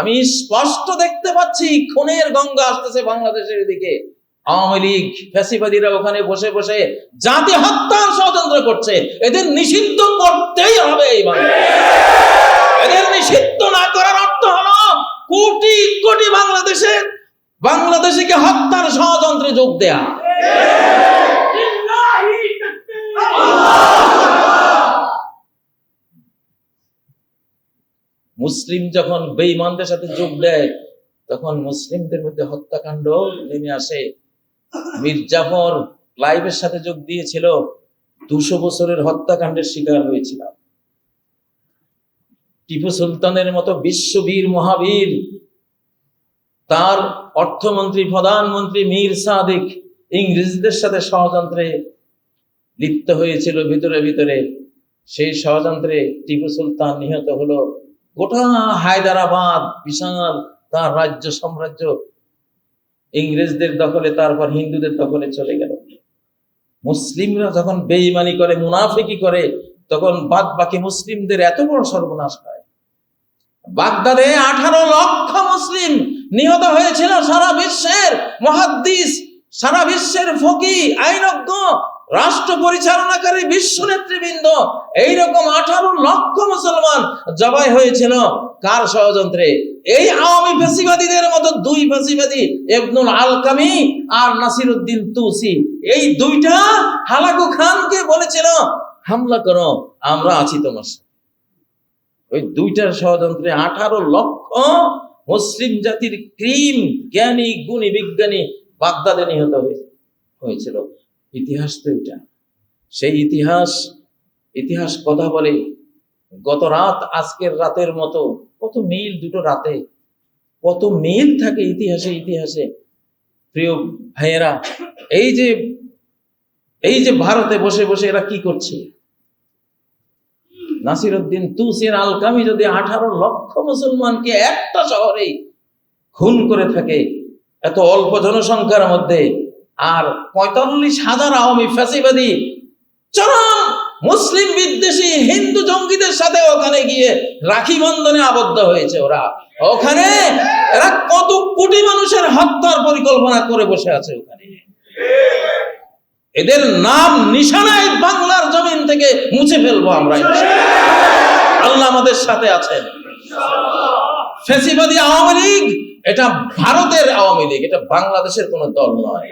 আমি স্পষ্ট দেখতে পাচ্ছি খুনের গঙ্গা আসতেছে বাংলাদেশের দিকে। আওয়ামী লীগ, ফ্যাসিবাদীরা ওখানে বসে বসে জাতি হত্যার ষড়যন্ত্র করছে। এদের নিষিদ্ধ করতেই হবে এই এদের নিষিদ্ধ না করার অর্থ হলো কোটি কোটি বাংলাদেশের, বাংলাদেশিকে হত্যার ষড়যন্ত্রে যোগ দেয়া। মুসলিম যখন বেঈমানদের সাথে যোগ দেয়, তখন মুসলিমদের মধ্যে হত্যাকাণ্ড নেমে আসে। মির্জাফর লাইভের সাথে যোগ দিয়েছিল, দুশো বছরের হত্যাকাণ্ডের শিকার হয়েছিলাম। টিপু সুলতানের মতো বিশ্ববীর মহাবীর, তার অর্থমন্ত্রী, প্রধানমন্ত্রী মীর সাদিক ইংরেজদের সাথে ষড়যন্ত্রে লিপ্ত হয়েছিল ভিতরে ভিতরে। সেই ষড়যন্ত্রে টিপু সুলতান নিহত হলো। গোটা হায়দ্রাবাদ বিশাল তার রাজ্য সাম্রাজ্য ইংরেজদের দখলে, তারপর হিন্দুদের দখলে চলে গেল। মুসলিমরা যখন বেঈমানি করে, মুনাফিকি করে, তখন বাদ বাকি মুসলিমদের এত বড় সর্বনাশ হয়। বাগদাদে আঠারো লক্ষ মুসলিম নিহত হয়েছিল সারা বিশ্বের মহাদ্দিস, সারা বিশ্বের ফকি আইনজ্ঞ রাষ্ট্র পরিচালনাকারী বিশ্ব নেতৃবৃন্দ, এইরকম আঠারো লক্ষ মুসলমান জবাই হয়েছিল। কার ষড়যন্ত্রে? এই আওয়ামী ফেসিবাদীদের মতো দুই ফেসিবাদী এবনুল আলকামি আর নাসির উদ্দিন তুসি। এই দুইটা হালাকু খানকে বলেছিল, হামলা করো, আমরা আছি তোমার ওই দুইটার ষড়যন্ত্রে আঠারো লক্ষ মুসলিম জাতির ক্রিম, জ্ঞানী, গুণী, বিজ্ঞানী বাগদাদে নিহত হয়ে- হয়েছিল। ইতিহাস তো এটা। সেই ইতিহাস ইতিহাস কথা বলে গত রাত, আজকের রাতের মতো, কত মিল দুটো রাতে, কত মিল থাকে ইতিহাসে ইতিহাসে। প্রিয় ভাইয়েরা, এই যে এই যে ভারতে বসে বসে এরা কি করছে? নাসিরউদ্দিন তুসির আলকামি যদি আঠারো লক্ষ মুসলমানকে একটা শহরে খুন করে থাকে, এত অল্প জনসংখ্যার মধ্যে আর পঁয়তাল্লিশ হাজার আওয়ামী ফ্যাসিবাদী চরম মুসলিম বিদ্বেষী হিন্দু জঙ্গিদের সাথে ওখানে গিয়ে রাখি বন্ধনে আবদ্ধ হয়েছে ওরা। ওখানে এরা কত কোটি মানুষের হত্যার পরিকল্পনা করে বসে আছে ওখানে। এদের নাম নিশানায় বাংলার জমিন থেকে মুছে ফেলব আমরা। আল্লাহ আমাদের সাথে আছেন। ফেসিবাদী আওয়ামী লীগ এটা ভারতের আওয়ামী লীগ, এটা বাংলাদেশের কোন দল নয়।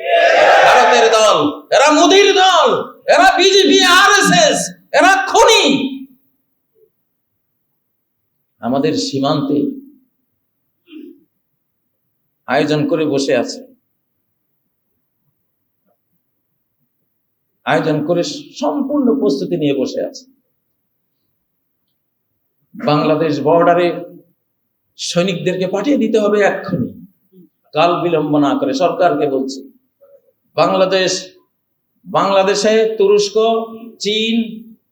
ভারতের দল, এরা মোদির দল, এরা বিজেপি আর এরা খুনি। আমাদের সীমান্তে আয়োজন করে বসে আছে। আয়োজন করে সম্পূর্ণ প্রস্তুতি নিয়ে বসে আছে। বাংলাদেশ বর্ডারে সৈনিকদেরকে পাঠিয়ে দিতে হবে এক্ষুনি। কাল বিলম্ব না করে সরকারকে বলছি। বাংলাদেশ, বাংলাদেশে তুরস্ক, চীন,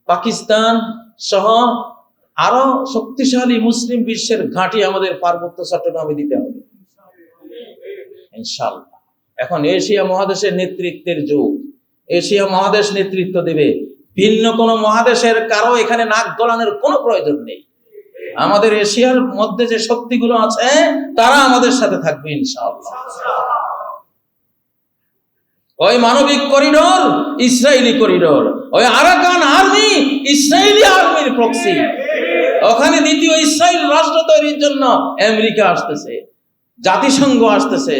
পাকিস্তান সহ আরও শক্তিশালী মুসলিম বিশ্বের ঘাঁটি আমাদের পার্বত্য চট্টগ্রামে দিতে হবে। ইনশাল্লাহ এখন এশিয়া মহাদেশের নেতৃত্বের যুগ। এশিয়া মহাদেশ নেতৃত্ব দেবে। ভিন্ন কোন মহাদেশের কারও এখানে নাক গলানোর কোনো প্রয়োজন নেই। আমাদের এশিয়ার মধ্যে যে শক্তিগুলো আছে, তারা আমাদের সাথে থাকবে ইনশাআল্লাহ। ওই মানবিক করিডোর ইসরায়েলি করিডোর। ওই আরাকান আর্মি ইসরায়েলি আর্মির প্রক্সি ওখানে দ্বিতীয় ইসরায়েল রাষ্ট্র তৈরির জন্য আমেরিকা আসতেছে, জাতিসংঘ আসতেছে,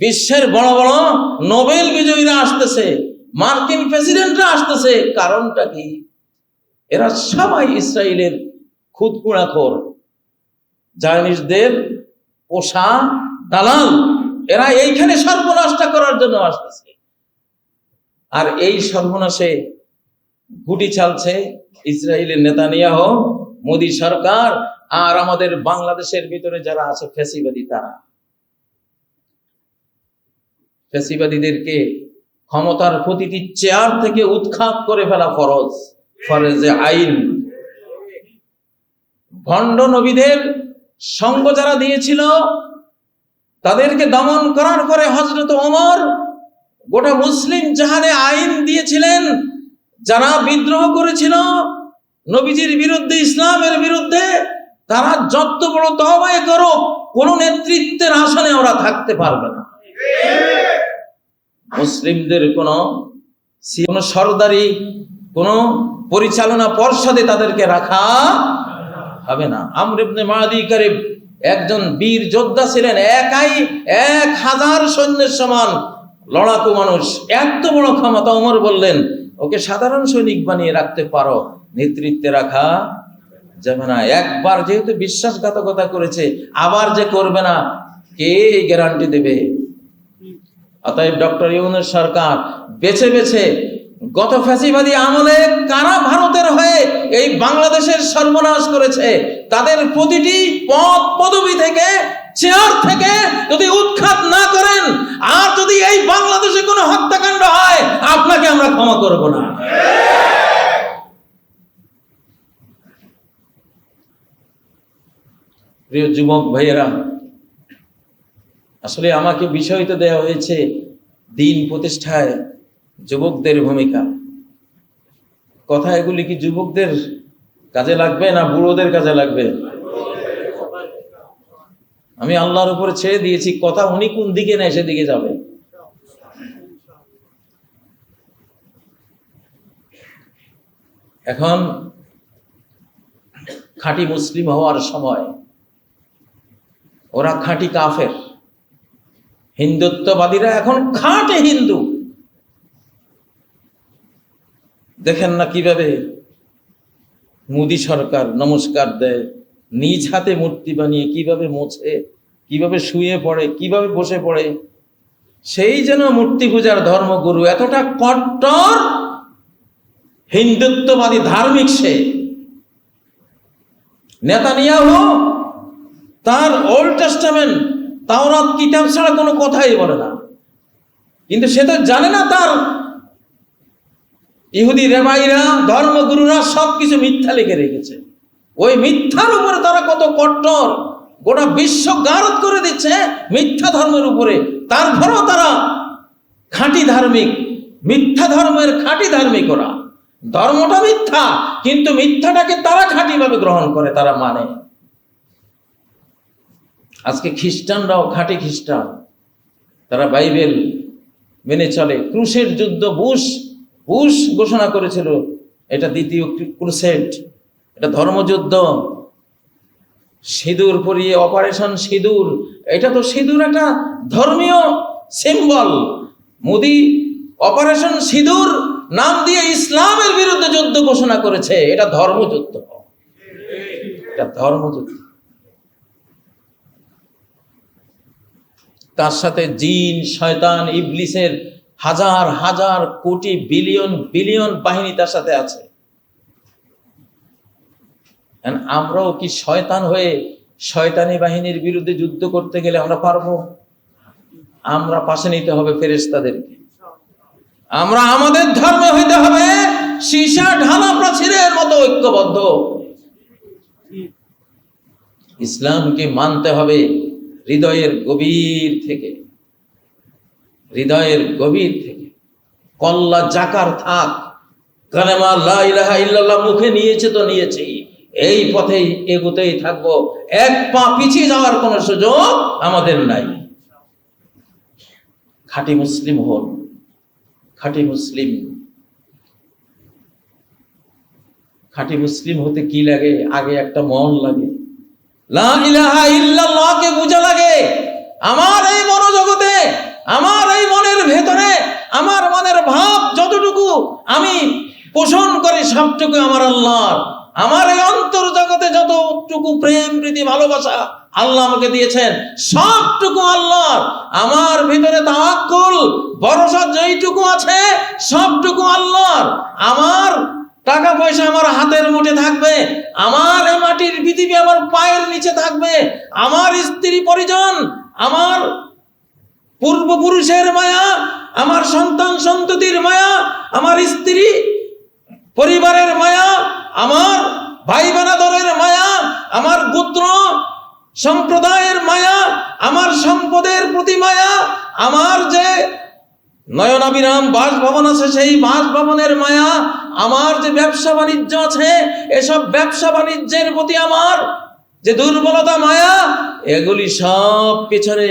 বিশ্বের বড় বড় নোবেল বিজয়ীরা আসতেছে, মার্কিন প্রেসিডেন্টরা আসতেছে। কারণটা কি? এরা সবাই ইসরায়েলের খুদকুড়াখোর জায়নিসদের পোষা দালাল। এরা এইখানে সর্বনাশটা করার জন্য আসতেছে। আর এই সর্বনাশে গুটি চালছে ইসরায়েলের নেতানিয়াহ, মোদী সরকার আর আমাদের বাংলাদেশের ভিতরে যারা আছে ফেসিবাদী তারা। ফেসিবাদীদেরকে ক্ষমতার প্রতিটি চেয়ার থেকে উৎখাত করে ফেলা ফরজ। ফরজে আইন। ভণ্ড নবীদের সঙ্গ যারা দিয়েছিল, তাদেরকে দমন করার পরে হজরত ওমর গোটা মুসলিম জাহানে আইন দিয়েছিলেন, যারা বিদ্রোহ করেছিল নবীজির বিরুদ্ধে, ইসলামের বিরুদ্ধে, তারা যত বড় তহবাই করো, কোন নেতৃত্বের আসনে ওরা থাকতে পারবে না। মুসলিমদের কোন কোন সরদারি, কোন পরিচালনা পর্ষদে তাদেরকে রাখা হবে না। আমর ইবনে মাদি কারিব একজন বীর যোদ্ধা ছিলেন, একাই এক হাজার সৈন্যের সমান লড়াকু মানুষ। এত বড় ক্ষমতা ওমর বললেন, ওকে সাধারণ সৈনিক বানিয়ে রাখতে পারো, নেতৃত্বে রাখা যাবে না। একবার যেহেতু বিশ্বাসঘাতকতা করেছে, আবার যে করবে না, কে এই গ্যারান্টি দেবে? অতএব ডক্টর ইউনুস সরকার বেছে বেছে গত ফ্যাসিবাদী আমলে কারা ভারতের হয়ে এই বাংলাদেশের সর্বনাশ করেছে? তাদের প্রতিটি পদ পদবি থেকে, চেয়ার থেকে যদি উৎখাত না করেন, আর যদি এই বাংলাদেশে কোনো হত্যাকাণ্ড হয়, আপনাকে আমরা ক্ষমা করব না। প্রিয় যুবক ভাইয়েরা, আসলে আমাকে বিষয় তো দেওয়া হয়েছে দিন প্রতিষ্ঠায়। যুবকদের ভূমিকা। কথা এগুলি কি যুবকদের কাজে লাগবে না বুড়োদের কাজে লাগবে? আমি আল্লাহর উপরে ছেড়ে দিয়েছি, কথা উনি কোন দিকে নেয় সেদিকে যাবে। এখন খাঁটি মুসলিম হওয়ার সময়, ওরা খাঁটি কাফের। হিন্দুত্ববাদীরা এখন খাঁটে হিন্দু। দেখেন না কীভাবে মোদি সরকার নমস্কার দেয়, নিজ হাতে মূর্তি বানিয়ে কীভাবে মোছে, কীভাবে শুয়ে পড়ে, কীভাবে বসে পড়ে। সেই যেন মূর্তি পূজার ধর্মগুরু এতটা কট্টর, হিন্দুত্ববাদী ধার্মিক সে। নেতা নেতানিয়াহু, তার ওল্ড টেস্টামেন্ট, তাওরাত কিতাব ছাড়া কোনো কথাই বলে না। কিন্তু সে তো জানে না তার ইহুদি রেমাইরা ধর্মগুরুরা সবকিছু মিথ্যা লিখে রেখেছে। ওই মিথ্যার উপরে তারা কত কট্টর। গোটা বিশ্ব গারত করে দিচ্ছে মিথ্যা ধর্মের উপরে। তারপরেও তারা খাঁটি ধার্মিক, মিথ্যা ধর্মের খাঁটি ধার্মিক ওরা ধর্মটা মিথ্যা, কিন্তু মিথ্যাটাকে তারা খাঁটিভাবে গ্রহণ করে, তারা মানে। আজকে খ্রিস্টানরাও খাঁটি খ্রিস্টান। তারা বাইবেল মেনে চলে। ক্রুশের যুদ্ধ বুশ বুশ ঘোষণা করেছিল, এটা দ্বিতীয় ক্রুসেড, এটা ধর্মযুদ্ধ। সিঁদুর পরিয়ে অপারেশন সিঁদুর, এটা তো সিঁদুর একটা ধর্মীয় সিম্বল মোদি অপারেশন সিঁদুর নাম দিয়ে ইসলামের বিরুদ্ধে যুদ্ধ ঘোষণা করেছে, এটা ধর্মযুদ্ধ। এটা ধর্মযুদ্ধ। তার সাথে জিন, শয়তান, ইবলিসের হাজার হাজার কোটি বিলিয়ন বিলিয়ন বাহিনী তার সাথে আছে। আমরাও কি শয়তান হয়ে শয়তানি বাহিনীর বিরুদ্ধে যুদ্ধ করতে গেলে আমরা পারব? আমরা পাশে নিতে হবে ফেরেস্তাদেরকে আমরা আমাদের ধর্মে হইতে হবে সীসা ঢালা প্রাচীরের মতো ঐক্যবদ্ধ। ইসলামকে মানতে হবে হৃদয়ের গভীর থেকে। হৃদয়ের গভীর থেকে। কল্লা জাকার থাক। কালেমা লা মুখে নিয়েছে তো নিয়েছেই। এই পথেই এগোতেই থাকব। এক পা পিছিয়ে যাওয়ার কোনো সুযোগ আমাদের নাই। খাঁটি মুসলিম হন। খাঁটি মুসলিম। খাঁটি মুসলিম হতে কি লাগে? আগে একটা মন লাগে। লা ইলাহা বোঝা লাগে। আমার এই মনোজগতে আমার এই মনের ভেতরে, আমার মনের ভাব যতটুকু আমি পোষণ করি সবটুকু আমার আল্লাহর। আমার এই অন্তর জগতে যতটুকু প্রেম, প্রীতি, ভালোবাসা আল্লাহ আমাকে দিয়েছেন, সবটুকু আল্লাহর। আমার ভিতরে তাওয়াক্কুল, ভরসা যেইটুকু আছে, সবটুকু আল্লাহর। আমার টাকা পয়সা আমার হাতের মুঠে থাকবে, আমার মাটির পৃথিবী আমার পায়ের নিচে থাকবে, আমার স্ত্রী পরিজন আমার পূর্বপুরুষের মায়া, আমার সন্তান সন্ততির মায়া, আমার স্ত্রী পরিবারের মায়া, আমার ভাই বানাদরের মায়া, আমার গোত্র সম্প্রদায়ের মায়া, আমার সম্পদের প্রতি মায়া, আমার যে নয়নাবিরাম বাসভবন আছে, সেই বাসভবনের মায়া, আমার যে ব্যবসা বাণিজ্য আছে, এসব ব্যবসা বাণিজ্যের প্রতি আমার যে দুর্বলতা মায়া, এগুলি সব পিছনে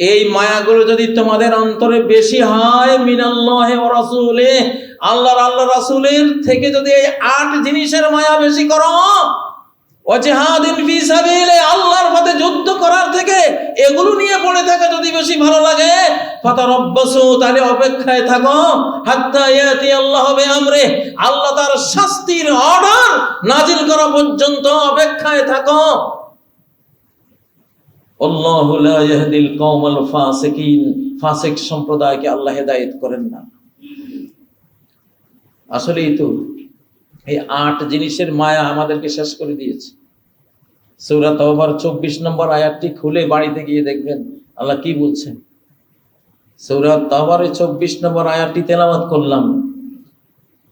এই মায়াগুলো যদি তোমাদের অন্তরে বেশি হয় মিনাল্লাহে ও রাসূলে আল্লাহর আল্লাহ রাসূলের থেকে যদি এই আট জিনিসের মায়া বেশি করো ওয়াজিহাদিন ফি সাবিলে আল্লাহর পথে যুদ্ধ করার থেকে এগুলো নিয়ে পড়ে থাকা যদি বেশি ভালো লাগে। ফাতারাব্বাসু, তাহলে অপেক্ষায় থাকো, হাত্তা ইয়াতি আল্লাহ বিআমরে আল্লাহ তার শাস্তির অর্ডার নাজিল করা পর্যন্ত অপেক্ষায় থাকো। আল্লাহু লা ইয়াহদিল কওমাল সম্প্রদায়কে আল্লাহ হেদায়েত করেন না। আসলেই তো এই আট জিনিসের মায়া আমাদেরকে শেষ করে দিয়েছে। সৌরা তওবার চব্বিশ নম্বর আয়াতটি খুলে বাড়িতে গিয়ে দেখবেন আল্লাহ কি বলছেন? সৌরা তওবারে চব্বিশ নম্বর আয়াতটি তেলাওয়াত করলাম।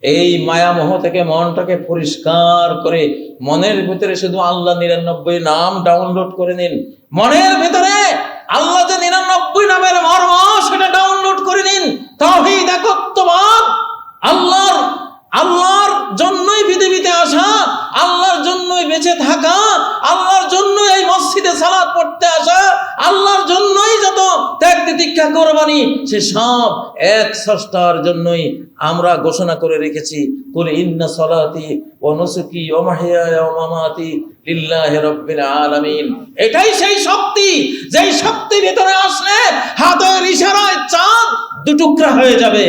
এই মায়ামোহ থেকে মনটাকে পরিষ্কার করে মনের ভিতরে শুধু আল্লাহ নিরানব্বই নাম ডাউনলোড করে নিন। মনের ভিতরে আল্লাহ যে নিরানব্বই নামের মর্ম সেটা ডাউনলোড করে নিন। তাহিদ একত্ববাদ। আল্লাহর আল্লাহর জন্যই পৃথিবীতে আসা, আল্লাহর জন্যই বেঁচে থাকা, আল্লাহর জন্যই এই মসজিদে সালাদ পড়তে আসা, আল্লাহর জন্যই যত ত্যাগ তিতিক্ষা কোরবানি, সে সব এক স্রষ্টার জন্যই আমরা ঘোষণা করে রেখেছি। কুল ইন্না সলাতি ও নুসুকি ও মাহিয়ায়া ও মামাতি এটাই সেই শক্তি শক্তি ভিতরে আসলে হাতের ইশারায় চাঁদ দুটুকরা হয়ে যাবে।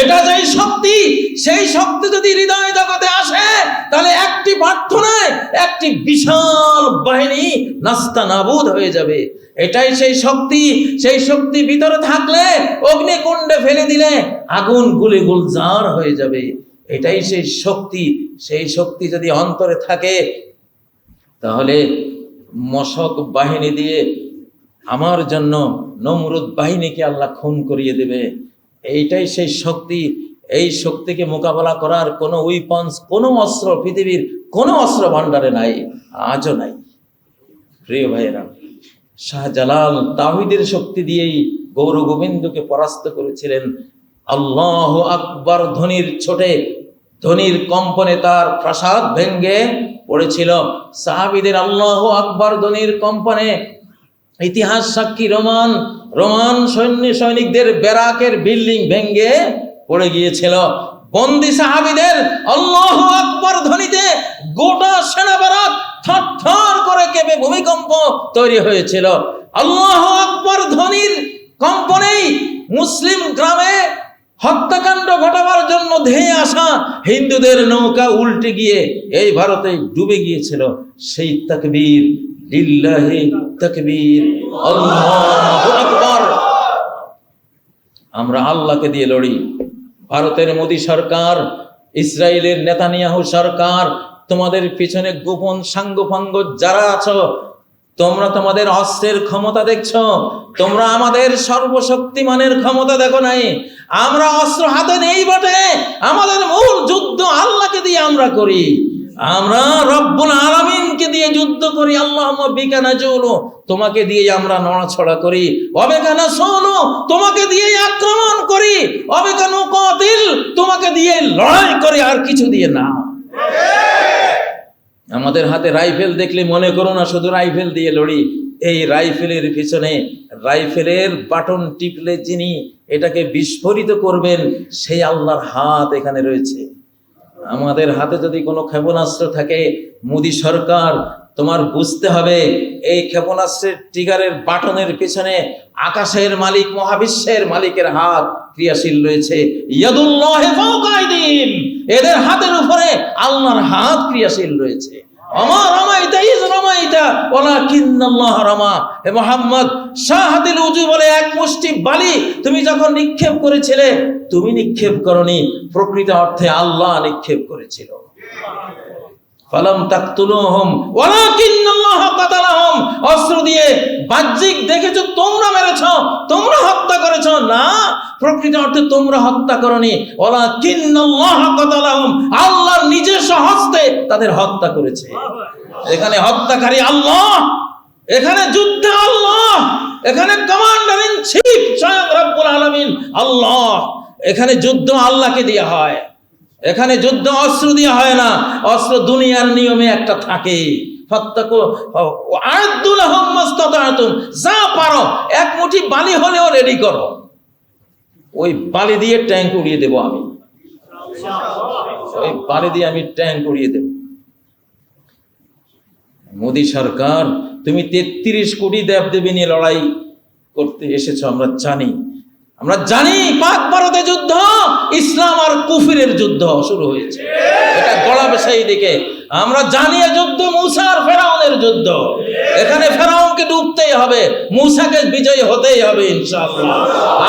এটা যেই শক্তি, সেই শক্তি যদি হৃদয় জগতে আসে, তাহলে একটি প্রার্থনায় একটি বিশাল বাহিনী নাস্তা নাবুদ হয়ে যাবে। এটাই সেই শক্তি সেই শক্তি ভিতরে থাকলে অগ্নিকুণ্ডে ফেলে দিলে আগুন গুলে গুলজার হয়ে যাবে। এটাই সেই শক্তি সেই শক্তি যদি অন্তরে থাকে তাহলে মশক বাহিনী দিয়ে আমার জন্য নমরুদ বাহিনীকে আল্লাহ খুন করিয়ে দেবে। এইটাই সেই শক্তি। এই শক্তিকে মোকাবেলা করার কোনো উইপন্স কোনো অস্ত্র, পৃথিবীর কোনো অস্ত্র ভাণ্ডারে নাই, আজও নাই। প্রিয় ভাইয়েরা, শাহজালাল তাহিদের শক্তি দিয়েই গৌর গোবিন্দকে পরাস্ত করেছিলেন। আল্লাহ আকবর ধ্বনির ছোটে ধ্বনির কম্পনে তার প্রাসাদ ভেঙ্গে পড়েছিল, সাহাবিদের আল্লাহ আকবর ধ্বনির কম্পনে ইতিহাস সাক্ষী রোমান রোমান সৈন্য সৈনিকদের ব্যারাকের বিল্ডিং ভেঙ্গে পড়ে গিয়েছিল। বন্দি সাহাবিদের আল্লাহ আকবর ধ্বনিতে গোটা সেনা ব্যারাক থর করে কেঁপে ভূমিকম্প তৈরি হয়েছিল। আল্লাহ আকবর ধ্বনির কম্পনেই মুসলিম গ্রামে হত্যাকাণ্ড ঘটাবার জন্য ধেয়ে আসা হিন্দুদের নৌকা উল্টে গিয়ে এই ভারতে ডুবে গিয়েছিল। সেই তাকবীর, লিল্লাহি তাকবীর আমরা আল্লাহকে দিয়ে লড়ি। ভারতের মোদী সরকার ইসরায়েলের নেতানিয়াহু সরকার, তোমাদের পিছনে গোপন সাঙ্গপাঙ্গ যারা আছো তোমরা তোমাদের অস্ত্রের ক্ষমতা দেখছ। তোমরা আমাদের সর্বশক্তিমানের ক্ষমতা দেখো নাই। আমরা অস্ত্র হাতে নেই বটে। আমাদের মূল যুদ্ধ আল্লাহকে দিয়ে আমরা করি। আমরা রব্বুল আলামিনকে দিয়ে যুদ্ধ করি। আল্লাহ বিকানা চলো তোমাকে দিয়ে আমরা নড়াছড়া করি। অবেকানা শোনো তোমাকে দিয়ে আক্রমণ করি। অবেকানো কতিল তোমাকে দিয়ে লড়াই করে আর কিছু দিয়ে না। আমাদের হাতে রাইফেল দেখলে মনে করো না শুধু রাইফেল দিয়ে লড়ি। এই রাইফেলের পিছনে রাইফেলের বাটন টিপলে যিনি এটাকে বিস্ফোরিত করবেন, সেই আল্লাহর হাত এখানে রয়েছে। আমাদের হাতে যদি কোনো ক্ষেপণাস্ত্র থাকে, মোদী সরকার, তোমার বুঝতে হবে, এই ক্ষেপণাস্ত্রের ট্রিগারের বাটনের পিছনে আকাশের মালিক, মহাবিশ্বের মালিকের হাত ক্রিয়াশীল রয়েছে। এদের হাতের উপরে আল্লাহর হাত ক্রিয়াশীল রয়েছে। আমার মোহাম্মদ উজু বলে এক মুষ্টি বালি তুমি যখন নিক্ষেপ করেছিলে, তুমি নিক্ষেপ প্রকৃত অর্থে আল্লাহ নিক্ষেপ করেছিল। ফালাম তাকতুলুহুম ওয়ালাকিন্নাল্লাহ কাতালাহুম। অস্ত্র দিয়ে বাহ্যিক দেখেছ তোমরা মেরেছো তোমরা হত্যা করেছ। না প্রকৃত অর্থে তোমরা হত্যা করনি। ওয়ালাকিন্নাল্লাহ কাতালাহুম আল্লাহ নিজস্ব হস্তে তাদের হত্যা করেছে। এখানে হত্যাকারী আল্লাহ এখানে যুদ্ধ আল্লাহ এখানে কমান্ডার ইন চিফ স্বয়ং রব্বুল আলামিন আল্লাহ। এখানে যুদ্ধ আল্লাহকে দেওয়া হয়। এখানে যুদ্ধ অস্ত্র দিয়ে হয় না। অস্ত্র দুনিয়ার নিয়মে একটা থাকে। যা পারো, এক মুঠি বালি হলেও রেডি করো। ওই বালি দিয়ে ট্যাঙ্ক উড়িয়ে দেব আমি। ওই বালি দিয়ে আমি ট্যাঙ্ক উড়িয়ে দেব। মোদী সরকার, তুমি তেত্রিশ কোটি দেব দেবী নিয়ে লড়াই করতে এসেছ, আমরা জানি। আমরা জানি পাক ভারতে যুদ্ধ, ইসলাম আর কুফিরের যুদ্ধ শুরু হয়েছে। এটা গড়াবে সেই দিকে আমরা জানি যুদ্ধ মুসা আর ফেরাউনের যুদ্ধ। এখানে ফেরাউনকে ডুবতেই হবে, মুসাকে বিজয়ী হতেই হবে ইনশাআল্লাহ।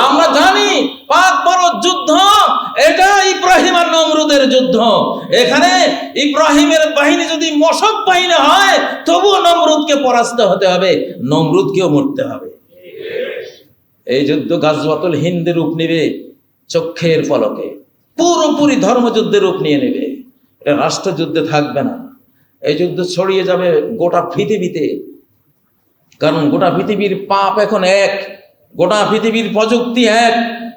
আমরা জানি পাক ভারত যুদ্ধ, এটা ইব্রাহিম আর নমরুদের যুদ্ধ। এখানে ইব্রাহিমের বাহিনী যদি মশক বাহিনী হয়, তবুও নমরুদকে পরাস্ত হতে হবে, নমরুদকেও মরতে হবে। এই যুদ্ধ গাজওয়াতুল হিন্দ রূপ নেবে চক্ষের পলকে। পুরোপুরি ধর্মযুদ্ধের রূপ নিয়ে নেবে। এটা রাষ্ট্রযুদ্ধে থাকবে না। এই যুদ্ধ ছড়িয়ে যাবে গোটা পৃথিবীতে। কারণ গোটা পৃথিবীর পাপ এখন এক, গোটা পৃথিবীর প্রযুক্তি এক,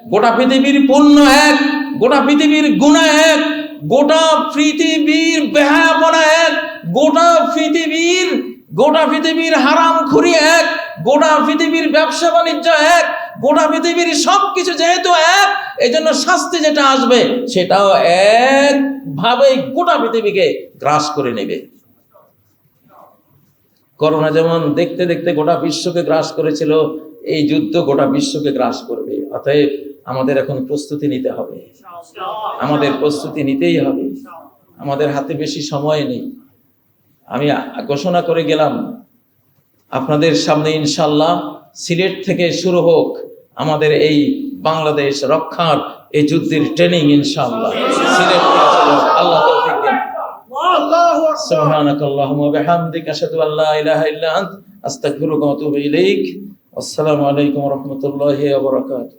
গোটা পৃথিবীর পণ্য এক, গোটা পৃথিবীর গুণা এক, গোটা পৃথিবীর বেহায়াপনা এক, গোটা পৃথিবীর গোটা পৃথিবীর হারাম খুরি এক, গোটা পৃথিবীর ব্যবসা বাণিজ্য এক, গোটা পৃথিবীর সবকিছু যেহেতু এক এই জন্য শাস্তি যেটা আসবে সেটাও একভাবেই গোটা পৃথিবীকে গ্রাস করে নেবে। করোনা যেমন দেখতে দেখতে গোটা বিশ্বকে গ্রাস করেছিল, এই যুদ্ধ গোটা বিশ্বকে গ্রাস করবে। অতএব আমাদের এখন প্রস্তুতি নিতে হবে। আমাদের প্রস্তুতি নিতেই হবে। আমাদের হাতে বেশি সময় নেই। আমি ঘোষণা করে গেলাম আপনাদের সামনে ইনশাল্লাহ সিলেট থেকে শুরু হোক আমাদের এই বাংলাদেশ রক্ষার এই যুদ্ধের ট্রেনিং ইনশাল্লাহ সিলেট থেকে শুরু হোক। আল্লাহ তৌফিক দেন سبحانك اللهم وبحمدك أشهد أن لا إله إلا أنت أستغفرك وأتوب إليك والسلام عليكم ورحمة الله وبركاته